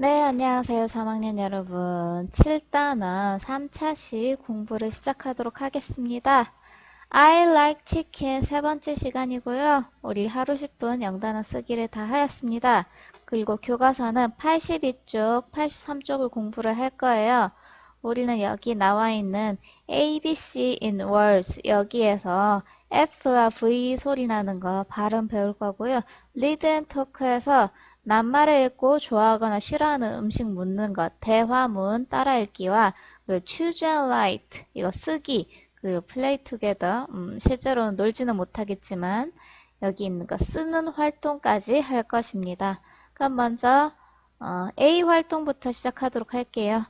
네, 안녕하세요. 3학년 여러분. 7단원 3차시 공부를 시작하도록 하겠습니다. I like chicken 세 번째 시간이고요. 우리 하루 10분 영단어 쓰기를 다 하였습니다. 그리고 교과서는 82쪽, 83쪽을 공부를 할 거예요. 우리는 여기 나와 있는 A, B, C in words 여기에서 F와 V 소리 나는 거 발음 배울 거고요. Read and talk에서 낱말을 읽고 좋아하거나 싫어하는 음식 묻는 것, 대화문 따라 읽기와 그 choose and write 이거 쓰기, 그 play together 음, 실제로는 놀지는 못하겠지만 여기 있는 거 쓰는 활동까지 할 것입니다. 그럼 먼저 어, A 활동부터 시작하도록 할게요.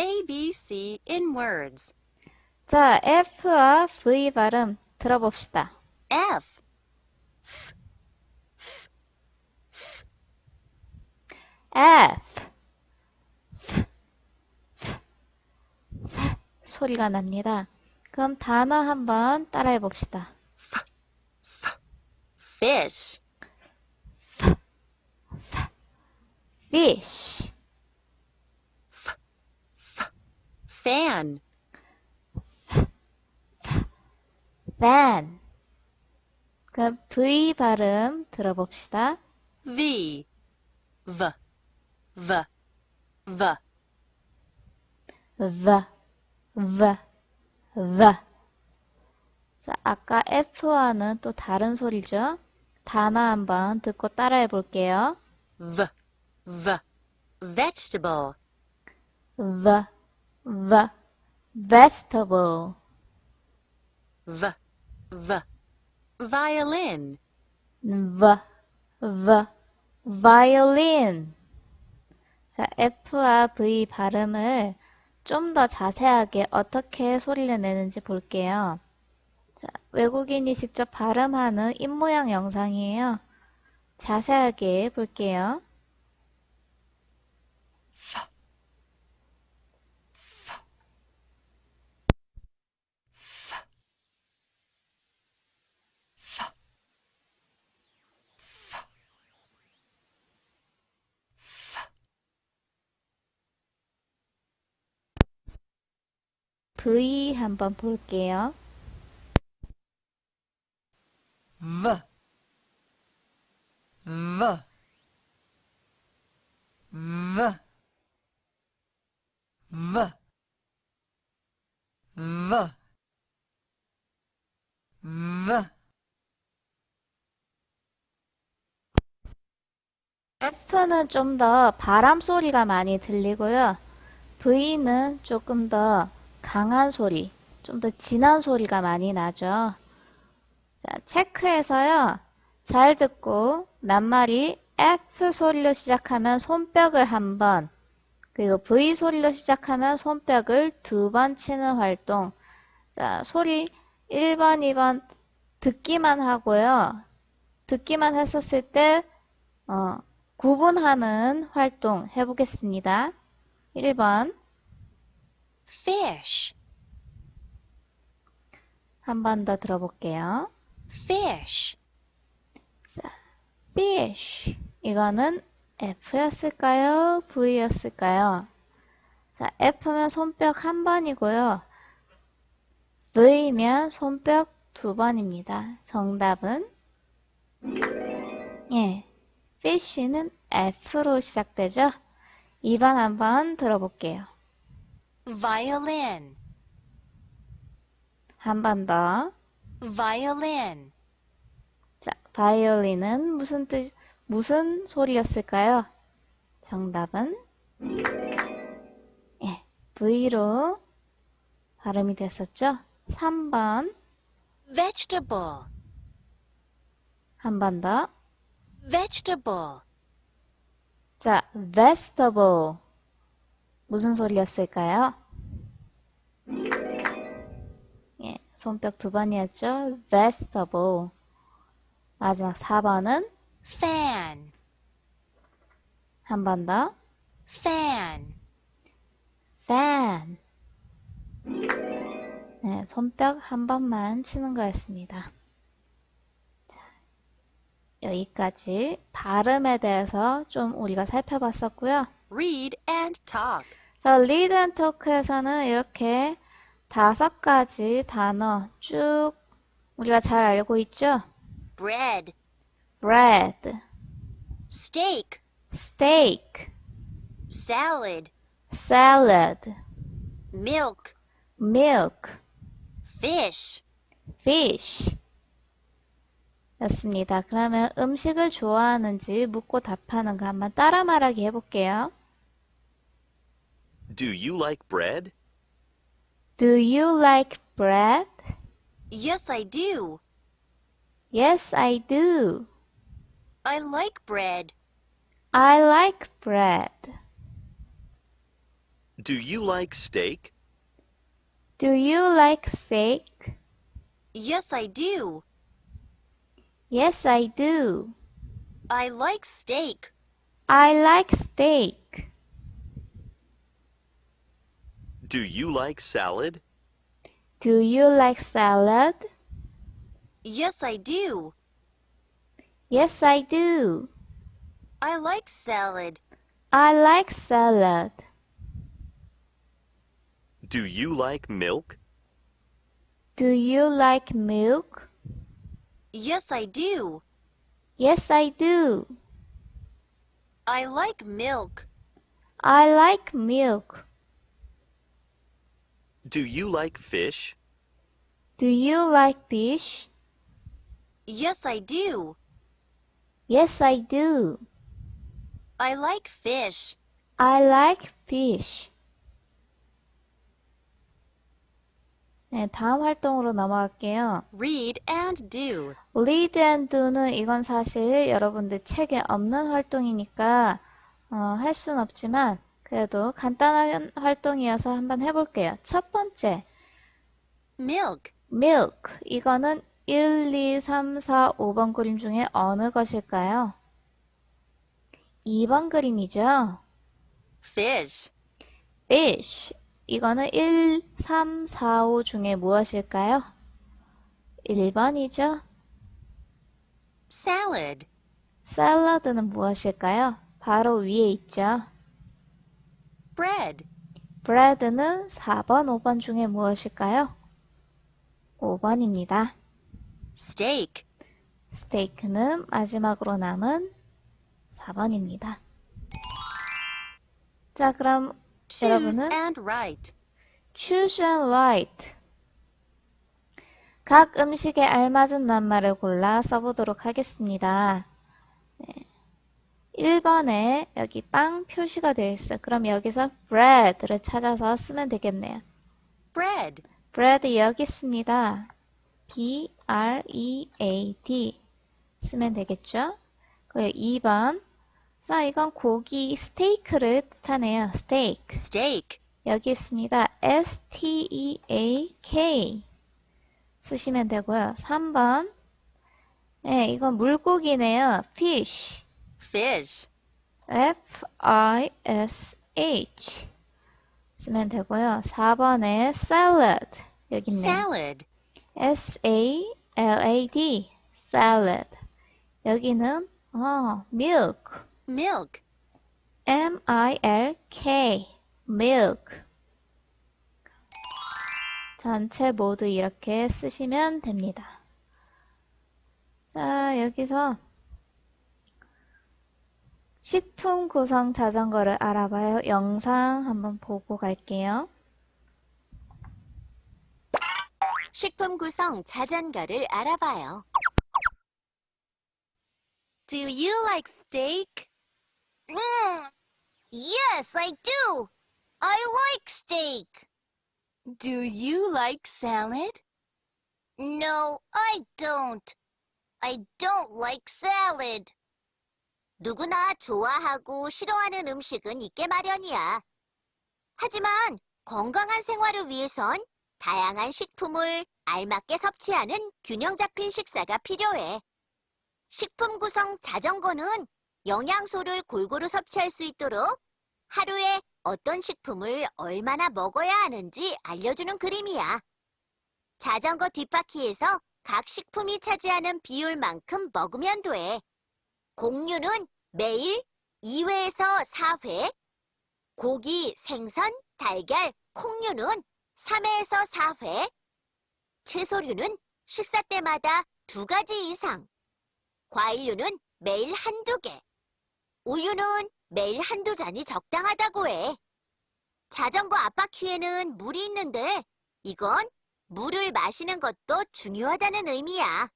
A, B, C in words. 자, F와 V 발음 들어봅시다. F, F, F, F, F 소리가 납니다. 그럼 단어 한번 따라해 봅시다. fish, fish, fan, fan. 그럼 V 발음 들어봅시다. V, V, V, V, V, V, V. 자, 아까 F와는 또 다른 소리죠? 단어 한번 듣고 따라해 볼게요. V, V, vegetable, V, V, vegetable. V, V, violin, V, V, violin. 자, F와 V 발음을 좀 더 자세하게 어떻게 소리를 내는지 볼게요. 자, 외국인이 직접 발음하는 입모양 영상이에요. 자세하게 볼게요. V 한번 볼게요. V V V V V V F는 좀 더 바람 소리가 많이 들리고요. V는 조금 더 강한 소리, 좀 더 진한 소리가 많이 나죠. 자, 체크해서요. 잘 듣고 낱말이 F 소리로 시작하면 손뼉을 한 번, 그리고 V 소리로 시작하면 손뼉을 두 번 치는 활동. 자, 소리 1번, 2번 듣기만 하고요. 듣기만 했었을 때, 어, 구분하는 활동 해보겠습니다. 1번. Fish, 한 번 더 들어볼게요. fish, 자, fish. 이거는 F였을까요? V였을까요? 자, F면 손뼉 한 번이고요. V면 손뼉 두 번입니다. 정답은 예, fish는 F로 시작되죠? 2번 한번 들어볼게요. Violin, 한 번 더. violin, 자, 바이올린은 무슨 뜻, 무슨 소리였을까요? 정답은 예, V로 발음이 됐었죠? 3번 vegetable, 한 번 더. vegetable, 자, vegetable 무슨 소리였을까요? 예, 손뼉 두 번이었죠? vegetable 마지막 4번은 fan, 한 번 더. fan, fan. 네, 손뼉 한 번만 치는 거였습니다. 자, 여기까지 발음에 대해서 좀 우리가 살펴봤었고요. Read and talk. 자, 리드 앤 토크에서는 이렇게 다섯 가지 단어 쭉 우리가 잘 알고 있죠? Bread. bread, Steak. steak, Salad. salad, Milk. milk, Fish. fish. 였습니다. 그러면 음식을 좋아하는지 묻고 답하는 거 한번 따라 말하기 해볼게요. Do you like bread? Do you like bread? Yes, I do. Yes, I do. I like bread. I like bread. Do you like steak? Do you like steak? Yes, I do. Yes, I do. I like steak. I like steak. Do you like salad? Do you like salad? Yes, I do. Yes, I do. I like salad. I like salad. Do you like milk? Do you like milk? Yes, I do. Yes, I do. I like milk. I like milk. Do you like fish? Do you like fish? Yes, I do. Yes, I do. I like fish. I like fish. 네, 다음 활동으로 넘어갈게요. Read and do. read and do는 이건 사실 여러분들 책에 없는 활동이니까 어, 할 순 없지만 그래도 간단한 활동이어서 한번 해볼게요. 첫 번째, Milk. milk. 이거는 1, 2, 3, 4, 5번 그림 중에 어느 것일까요? 2번 그림이죠. Fish. fish. 이거는 1, 3, 4, 5 중에 무엇일까요? 1번이죠. Salad. 샐러드는 무엇일까요? 바로 위에 있죠. Bread. 브레드는 4번, 5번 중에 무엇일까요? 5번입니다. Steak. 스테이크는 마지막으로 남은 4번입니다. 자, 그럼 Choose 여러분은 and write. choose and write. 각 음식에 알맞은 낱말을 골라 써보도록 하겠습니다. 네. 1번에 여기 빵 표시가 되어 있어요. 그럼 여기서 bread를 찾아서 쓰면 되겠네요. Bread. bread 여기 있습니다. B R E A D 쓰면 되겠죠? 그리고 2번. 자, 이건 고기 스테이크를 뜻하네요. steak. Steak. 여기 있습니다. S T E A K 쓰시면 되고요. 3번. 네, 이건 물고기네요. fish. Fish. F I S H 쓰면 되고요. 4번에 salad 여기 있네요. Salad. S A L A D salad 여기는 어, milk Milk. M I L K milk 전체 모두 이렇게 쓰시면 됩니다. 자, 여기서 식품 구성 자전거를 알아봐요. 영상 한번 보고 갈게요. 식품 구성 자전거를 알아봐요. Do you like steak? Mm, yes, I do. I like steak. Do you like salad? No, I don't. I don't like salad. 누구나 좋아하고 싫어하는 음식은 있게 마련이야. 하지만 건강한 생활을 위해선 다양한 식품을 알맞게 섭취하는 균형 잡힌 식사가 필요해. 식품 구성 자전거는 영양소를 골고루 섭취할 수 있도록 하루에 어떤 식품을 얼마나 먹어야 하는지 알려주는 그림이야. 자전거 뒷바퀴에서 각 식품이 차지하는 비율만큼 먹으면 돼. 공유는 매일 2회에서 4회, 고기, 생선, 달걀, 콩류는 3회에서 4회, 채소류는 식사 때마다 두 가지 이상, 과일류는 매일 한두 개, 우유는 매일 한두 잔이 적당하다고 해. 자전거 앞바퀴에는 물이 있는데 이건 물을 마시는 것도 중요하다는 의미야.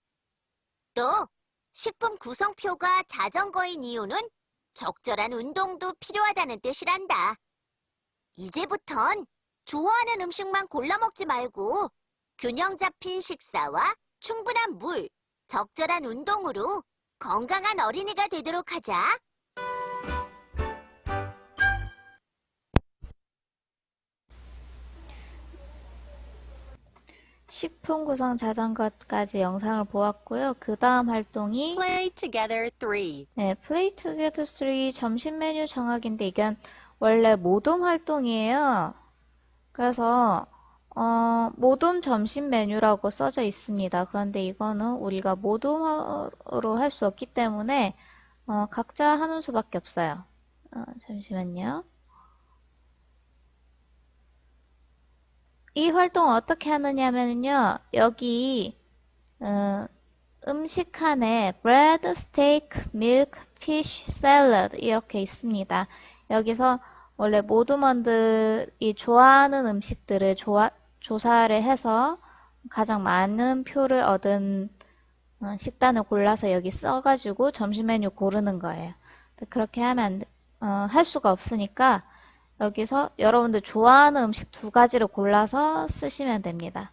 또 식품 구성표가 자전거인 이유는 적절한 운동도 필요하다는 뜻이란다. 이제부턴 좋아하는 음식만 골라 먹지 말고 균형 잡힌 식사와 충분한 물, 적절한 운동으로 건강한 어린이가 되도록 하자. 식품 구성 자전거까지 영상을 보았고요. 그 다음 활동이 Play together 3. 네, Play Together 3 점심 메뉴 정하기인데 이건 원래 모둠 활동이에요. 그래서 어, 모둠 점심 메뉴라고 써져 있습니다. 그런데 이거는 우리가 모둠으로 할 수 없기 때문에 어, 각자 하는 수밖에 없어요. 어, 잠시만요. 이 활동 어떻게 하느냐면요. 여기 어, 음식 칸에 bread, steak, milk, fish, salad 이렇게 있습니다. 여기서 원래 모두먼들이 좋아하는 음식들을 조아- 조사를 해서 가장 많은 표를 얻은 어, 식단을 골라서 여기 써가지고 점심 메뉴 고르는 거예요. 그렇게 하면 어, 할 수가 없으니까 여기서 여러분들 좋아하는 음식 두 가지를 골라서 쓰시면 됩니다.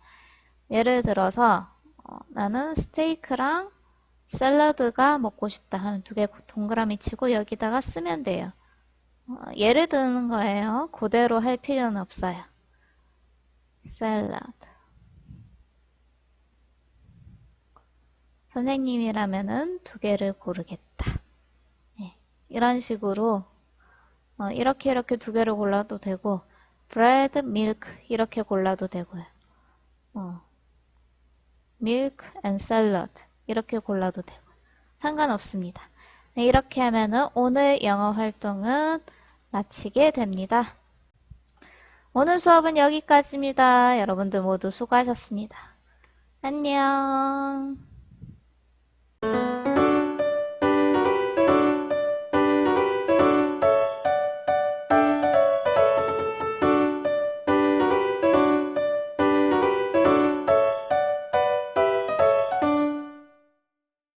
예를 들어서 어, 나는 스테이크랑 샐러드가 먹고 싶다 하면 두 개 동그라미 치고 여기다가 쓰면 돼요. 어, 예를 드는 거예요. 그대로 할 필요는 없어요. 샐러드. 선생님이라면은 두 개를 고르겠다. 예, 이런 식으로 어, 이렇게 이렇게 두 개를 골라도 되고 브레드, 밀크 이렇게 골라도 되고요. 어, milk and salad 이렇게 골라도 되고 상관없습니다. 네, 이렇게 하면은 오늘 영어 활동은 마치게 됩니다. 오늘 수업은 여기까지입니다. 여러분들 모두 수고하셨습니다. 안녕.